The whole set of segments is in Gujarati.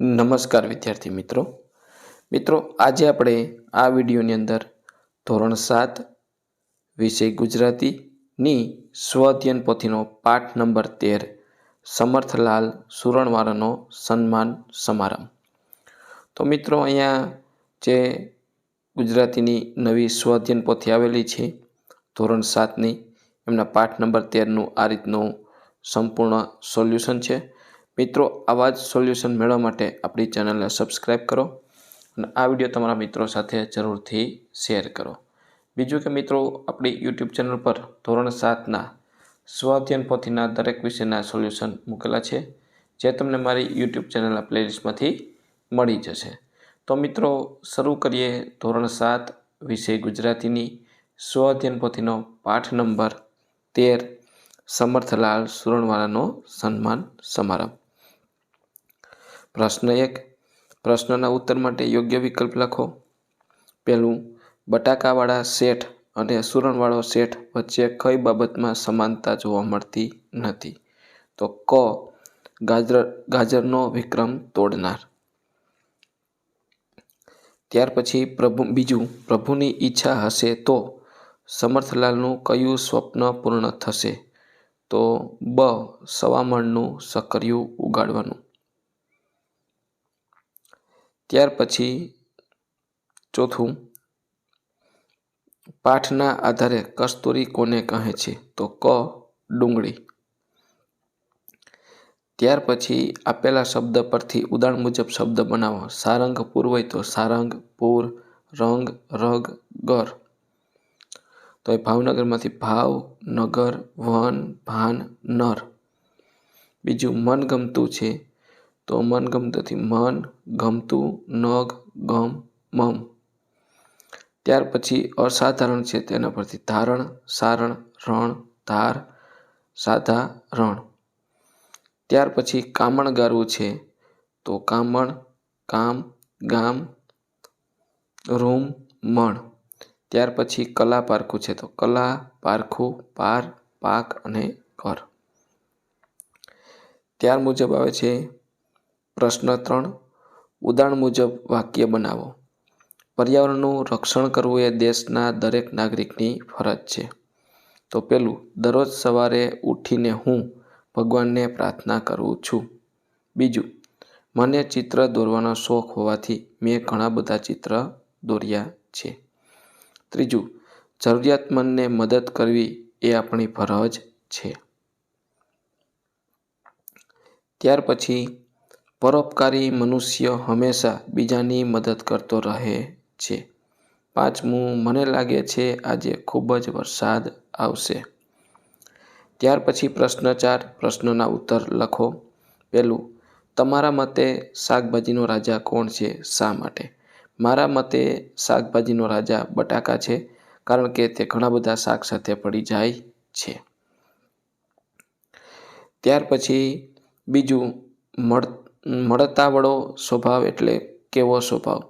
નમસ્કાર વિદ્યાર્થી મિત્રો. મિત્રો, આજે આપણે આ વિડીયોની અંદર ધોરણ સાત વિષય ગુજરાતીની સ્વ અધ્યયન પોથીનો પાઠ નંબર તેર, સમર્થલાલ સુરણવાળાનો સન્માન સમારંભ. તો મિત્રો, અહીંયા જે ગુજરાતીની નવી સ્વ અધ્યયન પોથી આવેલી છે, ધોરણ સાતની, એમના પાઠ નંબર તેરનું આ રીતનું સંપૂર્ણ સોલ્યુશન છે. મિત્રો, આવા જ સોલ્યુશન મેળવવા માટે આપણી ચેનલને સબસ્ક્રાઈબ કરો અને આ વીડિયો તમારા મિત્રો સાથે જરૂરથી શેર કરો. બીજું કે મિત્રો, આપણી યુટ્યુબ ચેનલ પર ધોરણ સાતના સ્વ અધ્યયન પોથીના દરેક વિષયના સોલ્યુશન મૂકેલા છે, જે તમને મારી યુટ્યુબ ચેનલના પ્લેલિસ્ટમાંથી મળી જશે. તો મિત્રો, શરૂ કરીએ ધોરણ સાત વિષય ગુજરાતીની સ્વ અધ્યયન પોથીનો પાઠ નંબર તેર, સમર્થલાલ સુરણવાલાનો સન્માન સમારંભ. પ્રશ્ન એક. પ્રશ્નના ઉત્તર માટે યોગ્ય વિકલ્પ લખો. પહેલું, બટાકાવાળા શેઠ અને સુરણવાળો શેઠ વચ્ચે કઈ બાબતમાં સમાનતા જોવા મળતી નથી? તો ક, ગાજર, ગાજરનો વિક્રમ તોડનાર. ત્યાર પછી પ્રભુ, બીજું, પ્રભુની ઈચ્છા હશે તો સમર્થલાલનું કયું સ્વપ્ન પૂર્ણ થશે? તો બ, સવામણનું સકરિયું ઉગાડવાનું. ત્યાર પછી ચોથું, પાઠના આધારે કસ્તુરી કોને કહે છે? તો ક, ડુંગળી. ત્યાર પછી આપેલા શબ્દ પરથી ઉદાહરણ મુજબ શબ્દ બનાવો. સારંગ હોય તો સારંગ, પૂર, રંગ, રગ, ગર. તો એ ભાવનગરમાંથી ભાવ, નગર, વન, ભાન, નર. બીજું મનગમતું છે તો મન ગમતુંથી મન ગમતું, નગ ગમ, મમ. ત્યાર પછી અસાધારણ છે તેના પરથી ધારણ, સારણ, રણ, ધાર સાધા રણ ત્યાર પછી કામણ ગારવું છે તો કામણ, કામ, ગામ, રૂમ, મણ. ત્યાર પછી કલા પારખું છે તો કલા પારખું, પાર, પાક અને કર ત્યાર મુજબ આવે છે પ્રશ્ન ત્રણ, ઉદાહરણ મુજબ વાક્ય બનાવો. પર્યાવરણનું રક્ષણ કરવું એ દેશના દરેક નાગરિકની ફરજ છે. તો પેલું, દરરોજ સવારે ઉઠીને હું ભગવાનને પ્રાર્થના કરું છું. બીજું, મને ચિત્ર દોરવાનો શોખ હોવાથી મેં ઘણા બધા ચિત્ર દોર્યા છે. ત્રીજું જરૂરિયાતમંદને મદદ કરવી એ આપણી ફરજ છે. ત્યાર પછી પરોપકારી મનુષ્ય હંમેશા બીજાની મદદ કરતો રહે છે. પાંચમું, મને લાગે છે આજે ખૂબ જ વરસાદ આવશે. ત્યાર પછી પ્રશ્ન ચાર, પ્રશ્નના ઉત્તર લખો. પહેલું, તમારા મતે શાકભાજીનો રાજા કોણ છે? શા માટે? મારા મતે શાકભાજીનો રાજા બટાકા છે, કારણ કે તે ઘણા બધા શાક સાથે પડી જાય છે. ત્યાર પછી બીજું, મળ મળતાવળો સ્વભાવ એટલે કેવો સ્વભાવ?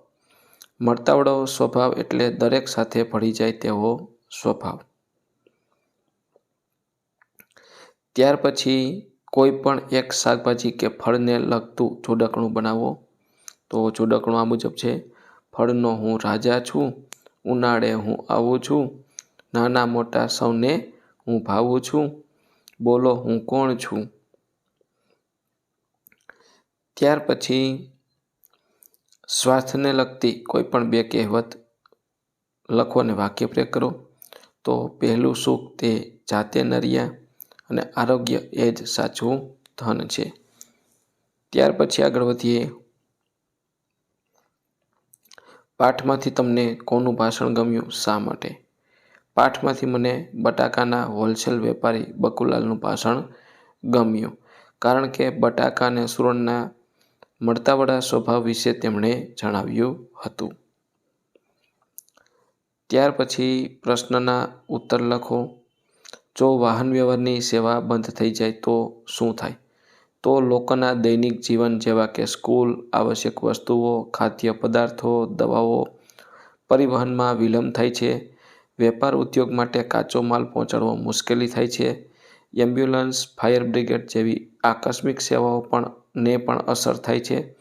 મળતાવળો સ્વભાવ એટલે દરેક સાથે ભળી જાય તેવો સ્વભાવ. ત્યાર પછી કોઈ પણ એક શાકભાજી કે ફળને લગતું જોડકણું બનાવો. તો જોડકણું આ મુજબ છે. ફળનો હું રાજા છું, ઉનાળે હું આવું છું, નાના મોટા સૌને હું ભાવું છું, બોલો હું કોણ છું? ત્યાર પછી સ્વાસ્થ્યને લગતી કોઈ પણ બે કહેવત લખો અને વાક્ય કરો. તો પહેલું સુખ તે જાતે નરિયા અને આરોગ્ય એ જ સાચું ધન છે. ત્યાર પછી આગળ વધીએ. પાઠમાંથી તમને કોનું ભાષણ ગમ્યું, શા માટે? પાઠમાંથી મને બટાકાના હોલસેલ વેપારી બકુલાલનું ભાષણ ગમ્યું, કારણ કે બટાકા અને સુરણના મળતાવળા સ્વભાવ વિશે તેમણે જણાવ્યું હતું. ત્યાર પછી પ્રશ્નના ઉત્તર લખો. જો વાહન વ્યવહારની સેવા બંધ થઈ જાય તો શું થાય? તો લોકોના દૈનિક જીવન જેવા કે સ્કૂલ, આવશ્યક વસ્તુઓ, ખાદ્ય પદાર્થો, દવાઓ, પરિવહનમાં વિલંબ થાય છે. વેપાર ઉદ્યોગ માટે કાચો માલ પહોંચાડવો મુશ્કેલી થાય છે. એમ્બ્યુલન્સ, ફાયર બ્રિગેડ જેવી આકસ્મિક સેવાઓ પણ ને પણ અસર થાય છે.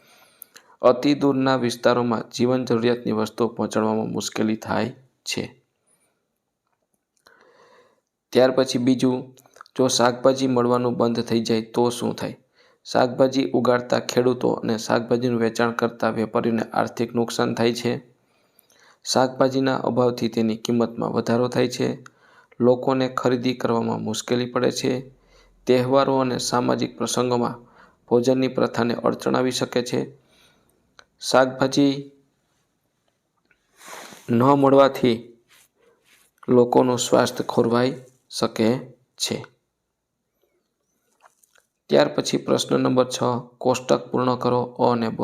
અતિ દૂરના વિસ્તારોમાં જીવન જરૂરિયાતની વસ્તુઓ પહોંચાડવામાં મુશ્કેલી થાય છે. ત્યાર પછી બીજું, જો શાકભાજી મળવાનું બંધ થઈ જાય તો શું થાય? શાકભાજી ઉગાડતા ખેડૂતો અને શાકભાજીનું વેચાણ કરતા વેપારીઓને આર્થિક નુકસાન થાય છે. શાકભાજીના અભાવથી તેની કિંમતમાં વધારો થાય છે. લોકોને ખરીદી કરવામાં મુશ્કેલી પડે છે. તહેવારો અને સામાજિક પ્રસંગોમાં ભોજનની પ્રથાને અડચણ આવી શકે છે. શાકભાજી ન મળવાથી લોકોનું સ્વાસ્થ્ય ખોરવાઈ શકે છે. ત્યાર પછી પ્રશ્ન નંબર છ, કોષ્ટક પૂર્ણ કરો અ અને બ.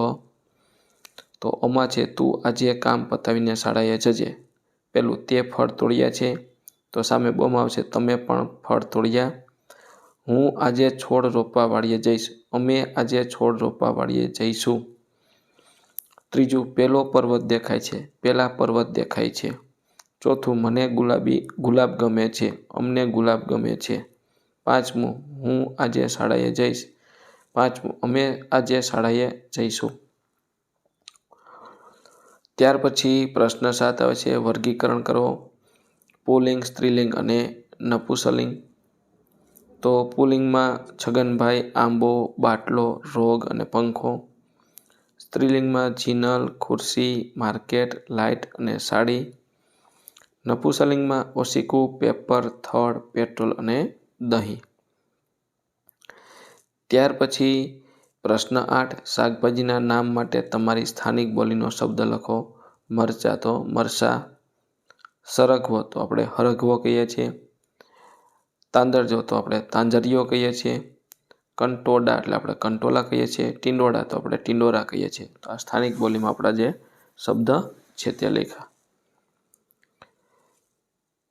તો, અમા છે, તું આજે કામ પતાવીને શાળાએ જજે. પેલું તે ફળ તોડ્યા છે. તો સામે બમાં આવશે. તમે પણ ફળ તોડ્યા. હું આજે છોડ રોપવા વાળીએ જઈશ. અમે આજે છોડ રોપવા વાળીએ જઈશું. ત્રીજું પહેલો પર્વત દેખાય છે. પહેલાં પર્વત દેખાય છે. ચોથું, મને ગુલાબી, ગુલાબ ગમે છે. અમને ગુલાબ ગમે છે. પાંચમું, હું આજે શાળાએ જઈશ. પાંચમું, અમે આજે શાળાએ જઈશું. ત્યાર પછી પ્રશ્ન સાત આવે છે. વર્ગીકરણ કરો. પુલિંગ, સ્ત્રીલિંગ અને નપુસલિંગ તો પુલિંગમાં છગનભાઈ, આંબો, બાટલો, રોગ અને પંખો. સ્ત્રીલિંગમાં જીનલ, ખુરશી, માર્કેટ, લાઇટ અને સાડી. નપુસલિંગમાં ઓશિકુ, પેપર, થડ, પેટ્રોલ અને દહીં. ત્યાર પછી પ્રશ્ન આઠ, શાકભાજીના નામ માટે તમારી સ્થાનિક બોલીનો શબ્દ લખો. મરચા તો મરસા. સરગવો તો આપણે હરગવો કહીએ છીએ. તાંદરજો તો આપણે તાંજરીઓ કહીએ છીએ. કંટોડા એટલે આપણે કંટોલા કહીએ છીએ. ટિંડોડા તો આપણે ટિંડોરા કહીએ છીએ. તો આ સ્થાનિક બોલીમાં આપણા જે શબ્દ છે તે લેખા.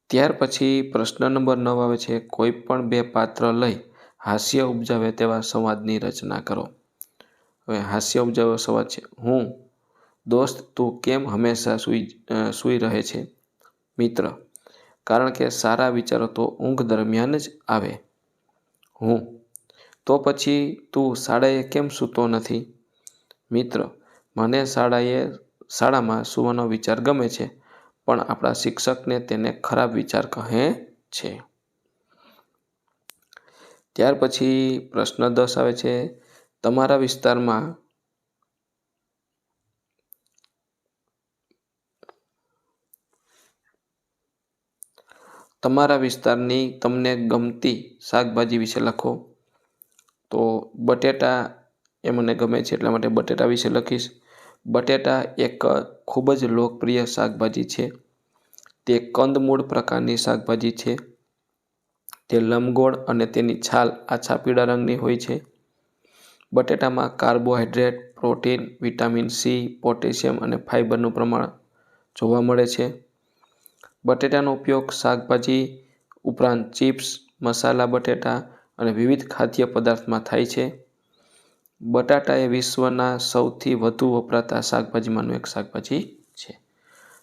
ત્યાર પછી પ્રશ્ન નંબર નવ આવે છે, કોઈ પણ બે પાત્ર લઈ હાસ્ય ઉપજાવે તેવા સંવાદની રચના કરો. હવે હાસ્ય ઉપજાવે સંવાદ છે, હું દોસ્ત તું કેમ હંમેશા સૂઈ સૂઈ રહે છે? મિત્ર, કારણ કે સારા વિચારો તો ઊંઘ દરમિયાન જ આવે. હું? તો પછી તું શાળાએ કેમ સૂતો નથી? મિત્ર, મને શાળાએ, શાળામાં સૂવાનો વિચાર ગમે છે, પણ આપણા શિક્ષકને તેને ખરાબ વિચાર કહે છે. ત્યાર પછી પ્રશ્ન દસ આવે છે, તમારા વિસ્તારમાં તમારા વિસ્તારની તમને ગમતી શાકભાજી વિશે લખો. તો બટેટા એ મને ગમે છે, એટલા માટે બટેટા વિશે લખીશ. બટેટા એક ખૂબ જ લોકપ્રિય શાકભાજી છે. તે કંદમૂળ પ્રકારની શાકભાજી છે. તે લંબગોળ અને તેની છાલ આછા પીળા રંગની હોય છે. બટેટામાં carbohydrate protein, vitamin C, potassium અને ફાઇબરનું પ્રમાણ જોવા મળે છે. બટેટાનો ઉપયોગ શાકભાજી ઉપરાંત ચિપ્સ, મસાલા, બટેટા અને વિવિધ ખાદ્ય પદાર્થમાં થાય છે. બટાટા એ વિશ્વના સૌથી વધુ વપરાતા શાકભાજીમાંનું એક શાકભાજી છે.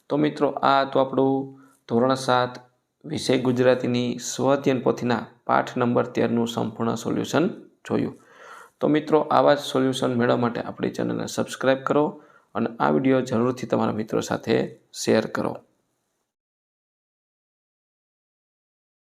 તો મિત્રો, આ તો આપણું ધોરણ સાત વિષય ગુજરાતીની સ્વધ્યન પોથીના પાઠ નંબર તેરનું સંપૂર્ણ સોલ્યુશન જોયું. તો મિત્રો, આવા જ સોલ્યુશન મેળવવા માટે આપણી ચેનલને સબસ્ક્રાઈબ કરો અને આ વીડિયો જરૂરથી તમારા મિત્રો સાથે શેર કરો.